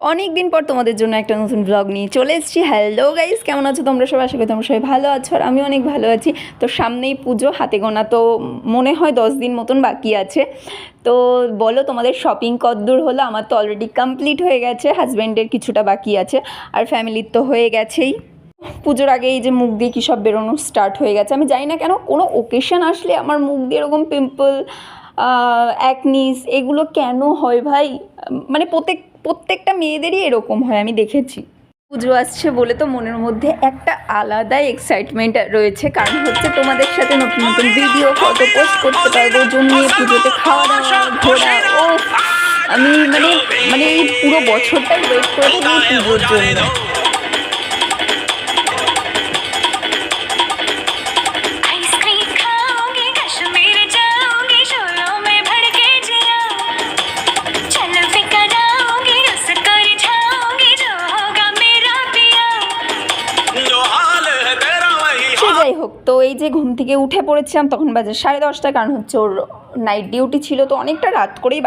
অনেক দিন পর তোমাদের জন্য একটা নতুন ব্লগ নিয়ে চলে এসেছি। হ্যালো গাইস কেমন আছো তোমরা? সবাই আশা করি তোমরা সবাই ভালো আছো আর আমি অনেক ভালো আছি। তো সামনেই পুজো, হাতে গোনা তো মনে হয় দশ দিন মতন বাকি আছে। তো বলো, তোমাদের শপিং কতদূর হলো? আমার তো অলরেডি কমপ্লিট হয়ে গেছে হাজব্যান্ডের কিছুটা বাকি আছে আর ফ্যামিলির তো হয়ে গেছেই। পুজোর আগে এই যে মুখ দিয়ে কী সব বেরোনো স্টার্ট হয়ে গেছে। আমি জানি না কেন, কোনো ওকেশন আসলে আমার মুখ দিয়ে এরকম পিম্পল অ্যাকনিস এগুলো কেন হয় ভাই? মানে প্রত্যেক, প্রত্যেকটা মেয়েদেরই এরকম হয়, আমি দেখেছি। পুজো আসছে বলে তো মনের মধ্যে একটা আলাদাই এক্সাইটমেন্ট রয়েছে। কারণ হচ্ছে তোমাদের সাথে নতুন নতুন ভিডিও ফটো পোস্ট করতে পারব, জমিয়ে পুজোতে খাওয়া দাওয়া, ঘোরা ও আমি মানে মানে এই পুরো বছরটাই ওয়েট করে পুজোর জন্য। হোক, তো এই যে ঘুম থেকে উঠে পড়েছিলাম তখন বাজে সাড়ে দশটা কারণ হচ্ছে ওর নাইট ডিউটি ছিল, তো অনেকটা রাত করেই